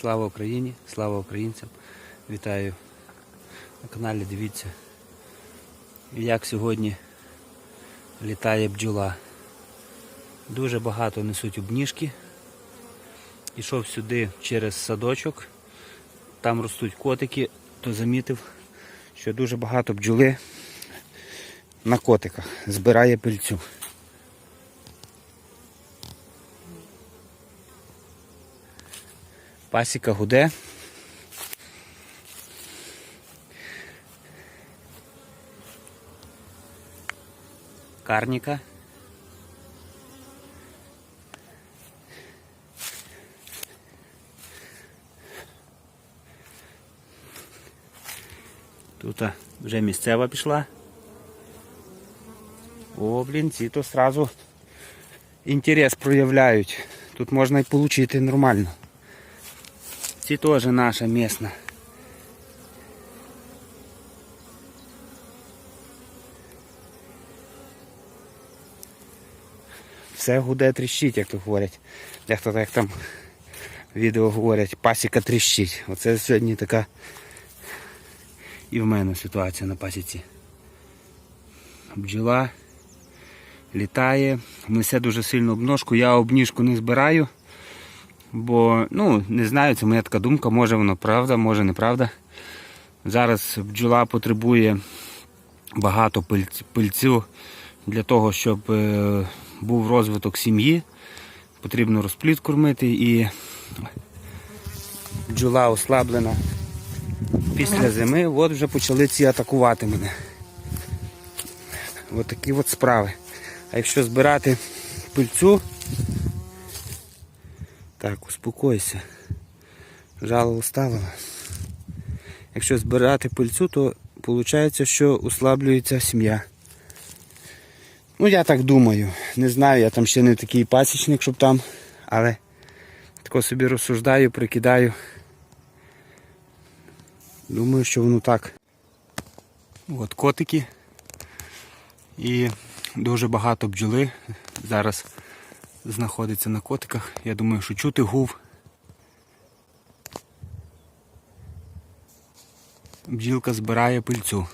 Слава Україні, слава українцям. Вітаю на каналі. Дивіться, як сьогодні літає бджола. Дуже багато несуть обніжки. Ішов сюди через садочок. Там ростуть котики, то замітив, що дуже багато бджоли на котиках збирає пильцю. Пасіка гуде. Карніка. Тут вже місцева пішла. О, блін, ці то сразу інтерес проявляють. Тут можна і отримати нормально. Ці теж наша місна. Все гуде тріщить, як то говорять. Дехто так там відео говорять, пасіка тріщить. Оце сьогодні така і в мене ситуація на пасіці. Бджола літає, несе дуже сильну обножку. Я обніжку не збираю. Бо, ну, не знаю, це моя така думка, може воно правда, може неправда. Зараз бджола потребує багато пильцю для того, щоб е, був розвиток сім'ї. Потрібно розплід кормити і бджола ослаблена після зими. От вже почали ці атакувати мене. От такі от справи. А якщо збирати пильцю, так, успокойся. Жало уставила. Якщо збирати пильцю, то виходить, що услаблюється сім'я. Ну, я так думаю. Не знаю, я там ще не такий пасічник, щоб там, але тако собі розсуждаю, прикидаю. Думаю, що воно так. От котики. І дуже багато бджоли. Зараз знаходиться на котиках. Я думаю, що чути гув. Бджілка збирає пильцю.